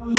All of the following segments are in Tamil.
ஹாய்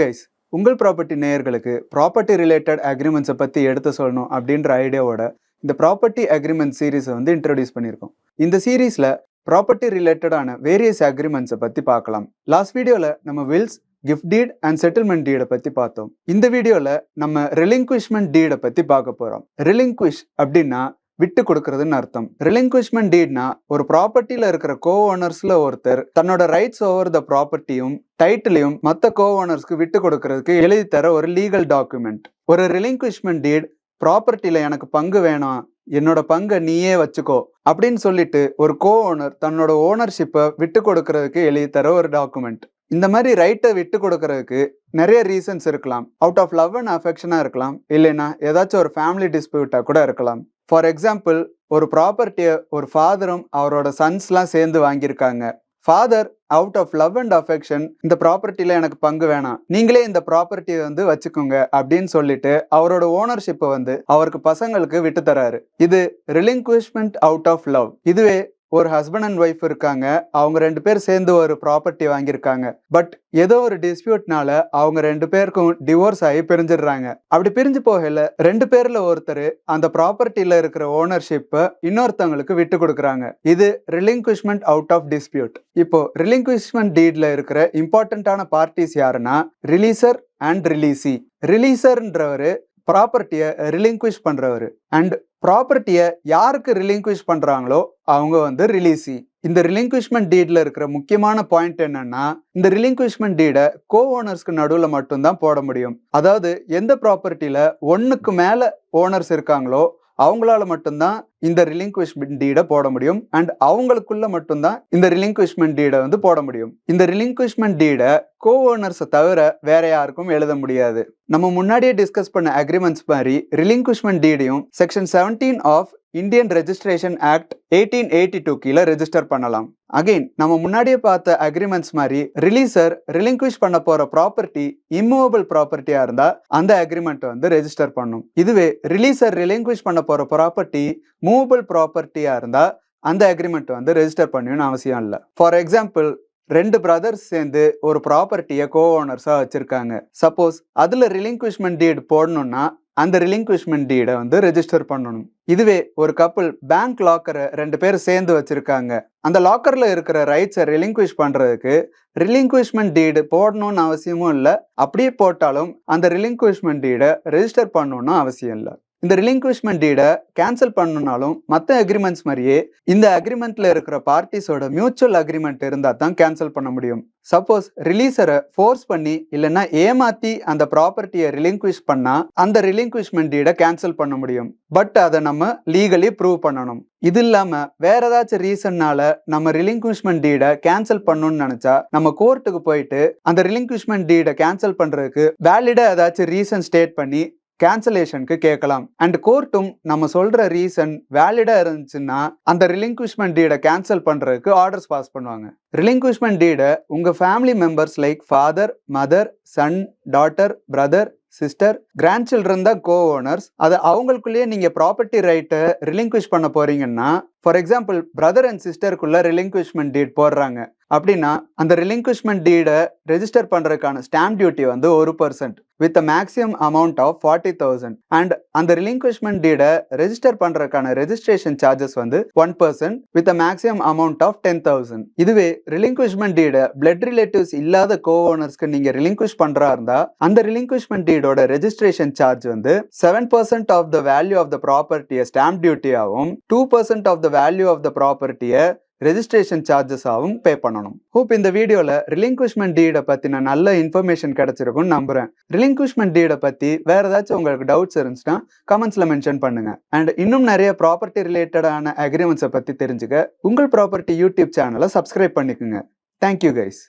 கைஸ் உங்கள் ப்ராப்பர்ட்டி நேயர்களுக்கு ப்ராப்பர்ட்டி ரிலேட்டட் அக்ரிமெண்ட்ஸை பற்றி எடுத்து சொல்லணும் அப்படின்ற ஐடியாவோட இந்த ப்ராப்பர்ட்டி அக்ரிமெண்ட் சீரீஸை வந்து இன்ட்ரடியூஸ் பண்ணியிருக்கோம். இந்த சீரீஸில் ப்ராப்பர்ட்டி ரிலேட்டடான வேரியஸ் அக்ரிமெண்ட்ஸை பற்றி பார்க்கலாம். லாஸ்ட் வீடியோவில் நம்ம wills gift deed and settlement டீடை பற்றி பார்த்தோம். இந்த வீடியோவில் நம்ம ரிலிங்குவிஷ்மெண்ட் டீடை பற்றி பார்க்க போகிறோம் ரிலிங்குவிஷ் அப்படின்னா விட்டு கொடுக்கறதுன்னு அர்த்தம். ரிலிங்க்விஷ்மெண்ட் டீட்னா ஒரு ப்ராப்பர்ட்டியில இருக்கிற கோ ஓனர்ஸ்ல ஒருத்தர் தன்னோட ரைட்ஸ் ஓவர் த ப்ராப்பர்ட்டியும் டைட்டிலையும் மற்ற கோ ஓனர்ஸ்க்கு விட்டு கொடுக்கறதுக்கு எழுதி தர ஒரு லீகல் டாக்குமெண்ட் ஒரு ரிலிங்க்விஷ்மெண்ட் டீட் ப்ராப்பர்ட்டியில எனக்கு பங்கு வேணாம் என்னோட பங்கை நீயே வச்சுக்கோ அப்படின்னு சொல்லிட்டு ஒரு கோ ஓனர் தன்னோட ஓனர்ஷிப்பை விட்டு கொடுக்கறதுக்கு எழுதி தர ஒரு டாக்குமெண்ட் இந்த மாதிரி ரைட்டை விட்டு கொடுக்கறதுக்கு நிறைய ரீசன்ஸ் இருக்கலாம். அவுட் ஆஃப் லவ் அண்ட் அஃபெக்ஷனாக இருக்கலாம். இல்லைன்னா ஏதாச்சும் ஒரு ஃபேமிலி டிஸ்பியூட்டாக கூட இருக்கலாம். ஃபார் எக்ஸாம்பிள் ஒரு ப்ராப்பர்ட்டியை ஒரு ஃபாதரும் அவரோட சன்ஸ்லாம் சேர்ந்து வாங்கியிருக்காங்க. Father out of love and affection இந்த ப்ராப்பர்ட்டியில் எனக்கு பங்கு வேணாம். நீங்களே இந்த ப்ராப்பர்ட்டியை வந்து வச்சுக்கோங்க அப்படின்னு சொல்லிட்டு அவரோட ஓனர்ஷிப்பை வந்து அவருக்கு பசங்களுக்கு விட்டு தராரு. இது ரிலிங்குவிஷ்மெண்ட் அவுட் ஆஃப் லவ் இதுவே ஒரு ஹஸ்பண்ட் அண்ட் ஒய்ஃப் இருக்காங்க. அவங்க ரெண்டு பேர் சேர்ந்து ஒரு ப்ராப்பர்ட்டி வாங்கியிருக்காங்க. பட் ஏதோ ஒரு டிஸ்பியூட்னால அவங்க ரெண்டு பேருக்கும் டிவோர்ஸ் ஆகி பிரிஞ்சிடுறாங்க. அப்படி பிரிஞ்சு போகல ரெண்டு பேர்ல ஒருத்தர் அந்த ப்ராப்பர்ட்டியில இருக்கிற ஓனர்ஷிப்பை இன்னொருத்தவங்களுக்கு விட்டு கொடுக்குறாங்க. இது ரிலிங்குவிஷ்மெண்ட் அவுட் ஆஃப் டிஸ்பியூட் இப்போ ரிலிங்குவிஷ்மெண்ட் டீட்ல இருக்கிற இம்பார்ட்டன்டான பார்ட்டிஸ் யாருன்னா ரிலீசர் அண்ட் ரிலீசி ரிலீசர்ன்றவர் ப்ராப்பர்ட்டியை ரிலிங்குவிஷ் பண்ணுறவர் அண்ட் ப்ராப்பர்ட்டியை யாருக்கு ரிலிங்குவிஷ் பண்ணுறாங்களோ அவங்க வந்து ரிலீஸி இந்த ரிலிங்குவிஷ்மெண்ட் டீடில் இருக்கிற முக்கியமான பாயிண்ட் என்னன்னா இந்த ரிலிங்குவிஷ்மெண்ட் டீடை கோ ஓனர்ஸ்க்கு நடுவில் மட்டும்தான் போட முடியும். அதாவது எந்த ப்ராப்பர்ட்டியில் ஒன்றுக்கு மேலே ஓனர்ஸ் இருக்காங்களோ அவங்களால மட்டும்தான் இந்த ரிலிங்குவிஷ்மெண்ட் டீடை போட முடியும். அண்ட் அவங்களுக்குள்ள மட்டும்தான் இந்த ரிலிங்குவிஷ்மெண்ட் டீடை வந்து போட முடியும். இந்த ரிலிங்குவிஷ்மெண்ட் டீடை கோ ஓனர்ஸை தவிர வேற யாருக்கும் எழுத முடியாது. நம்ம முன்னாடியே டிஸ்கஸ் பண்ண அக்ரிமெண்ட்ஸ் மாதிரி relinquishment டீடையும் section seventeen of Indian registration act eighteen eighty two கீழே ரெஜிஸ்டர் பண்ணலாம். அகைன் நம்ம முன்னாடியே பார்த்த அக்ரிமெண்ட்ஸ் மாதிரி ரிலீசர் ரிலிங்குவிஷ் பண்ண போற ப்ராப்பர்ட்டி இம்மூவபிள் ப்ராப்பர்ட்டியா இருந்தா அந்த அக்ரிமெண்ட் வந்து ரெஜிஸ்டர் பண்ணும். இதுவே ரிலீசர் ரிலிங்குவிஷ் பண்ண போற ப்ராப்பர்ட்டி மூவபிள் ப்ராப்பர்ட்டியா இருந்தா அந்த அக்ரிமெண்ட் வந்து ரெஜிஸ்டர் பண்ணணும்னு அவசியம் இல்லை. ஃபார் எக்ஸாம்பிள் ரெண்டு பிரதர்ஸ் சேர்ந்து ஒரு ப்ராப்பர்ட்டியை கோ ஓனர்ஸாக வச்சுருக்காங்க. சப்போஸ் அதில் ரிலிங்குவிஷ்மெண்ட் டீட் போடணும்னா அந்த ரிலிங்க்விஷ்மெண்ட் டீடை வந்து ரெஜிஸ்டர் பண்ணணும். இதுவே ஒரு கப்பல் பேங்க் லாக்கரை ரெண்டு பேர் சேர்ந்து வச்சுருக்காங்க. அந்த லாக்கரில் இருக்கிற ரைட்ஸை ரிலிங்க்விஷ் பண்ணுறதுக்கு ரிலிங்க்விஷ்மெண்ட் டீடு போடணும்னு அவசியமும் இல்லை. அப்படியே போட்டாலும் அந்த ரிலிங்குவிஷ்மெண்ட் டீடை ரெஜிஸ்டர் பண்ணணும்னு அவசியம் இல்லை. இந்த ரிலிங்க்விஷ்மெண்ட் டீடை கேன்சல் பண்ணணும்னாலும் மற்ற அக்ரிமெண்ட்ஸ் மாதிரியே இந்த அக்ரிமெண்ட்ல இருக்கிற பார்ட்டிஸோட மியூச்சுவல் அக்ரிமெண்ட் இருந்தால் தான் கேன்சல் பண்ண முடியும். சப்போஸ் ரிலீசரை ஃபோர்ஸ் பண்ணி இல்லைன்னா ஏமாத்தி அந்த ப்ராப்பர்ட்டியை ரிலிங்க்விஷ் பண்ணா அந்த ரிலிங்க்விஷ்மெண்ட் டீடை கேன்சல் பண்ண முடியும். பட் அதை நம்ம லீகலி ப்ரூவ் பண்ணணும். இது இல்லாம வேற ஏதாச்சும் ரீசன்னால நம்ம ரிலிங்க்விஷ்மெண்ட் டீடை கேன்சல் பண்ணணும்னு நினைச்சா நம்ம கோர்ட்டுக்கு போயிட்டு அந்த ரிலிங்க்விஷ்மெண்ட் டீடை கேன்சல் பண்றதுக்கு வேலிடா ஏதாச்சும் ரீசன் ஸ்டேட் பண்ணி கேன்சலேஷனுக்கு கேட்கலாம். அண்ட் கோர்ட்டும் நம்ம சொல்ற ரீசன் வேலிடா இருந்துச்சுன்னா அந்த ரிலிங்குவிஷ்மெண்ட் டீடை கேன்சல் பண்றதுக்கு ஆர்டர்ஸ் பாஸ் பண்ணுவாங்க. ரிலிங்குவிஷ்மெண்ட் டீடை உங்க family members like father mother son daughter brother sister grandchildren தான் கோ ஓனர்ஸ் அது அவங்களுக்குள்ளேயே நீங்கள் ப்ராப்பர்ட்டி ரைட்டை ரிலிங்குவிஷ் பண்ண போறீங்கன்னா ஃபார் எக்ஸாம்பிள் பிரதர் அண்ட் சிஸ்டருக்குள்ள ரிலிங்குவிஷ்மெண்ட் டீட் போடுறாங்க. அப்படின்னா அந்த ரிலிங்குவிஷ்மெண்ட் டீடை ரெஜிஸ்டர் பண்றதுக்கான ஸ்டாம்ப் டியூட்டி வந்து ஒரு percent with maximum amount of forty thousand and அந்த ரிலிங்குவிஷ்மெண்ட் டீடை ரெஜிஸ்டர் பண்றதுக்கான ரெஜிஸ்ட்ரேஷன் சார்ஜஸ் வந்து one percent with maximum amount of ten thousand இதுவே ரிலிங்குஷ்மெண்ட் டீடை பிளட் ரிலேட்டிவ்ஸ் இல்லாத கோ ஓனர்ஸ்க்கு நீங்கள் ரிலிங்குஷ் பண்ணுறா இருந்தால் அந்த ரிலிங்குஷ்மெண்ட் டீடோட ரெஜிஸ்ட்ரேஷன் சார்ஜ் வந்து seven percent of the value of the ப்ராப்பர்ட்டியை stamp டியூட்டியாகவும் two percent of the value of the ப்ராப்பர்ட்டியை ரெஜிஸ்ட்ரேஷன் சார்ஜஸாகவும் பே பண்ணணும். ஹோப் இந்த வீடியோவில் ரிலிங்க்விஷ்மெண்ட் டீடை பற்றின நல்ல இன்ஃபர்மேஷன் கிடச்சிருக்கும்னு நம்புகிறேன் ரிலிங்க்விஷ்மெண்ட் டீடை பற்றி வேறு ஏதாச்சும் உங்களுக்கு டவுட்ஸ் இருந்துச்சுன்னா கமெண்ட்ஸில் மென்ஷன் பண்ணுங்கள் அண்ட் இன்னும் நிறைய ப்ராப்பர்ட்டி ரிலேட்டடான அக்ரிமெண்ட்ஸை பற்றி தெரிஞ்சுக்க உங்கள் ப்ராப்பர்ட்டி யூடியூப் சேனலை சப்ஸ்கிரைப் பண்ணிக்கோங்க. Thank you guys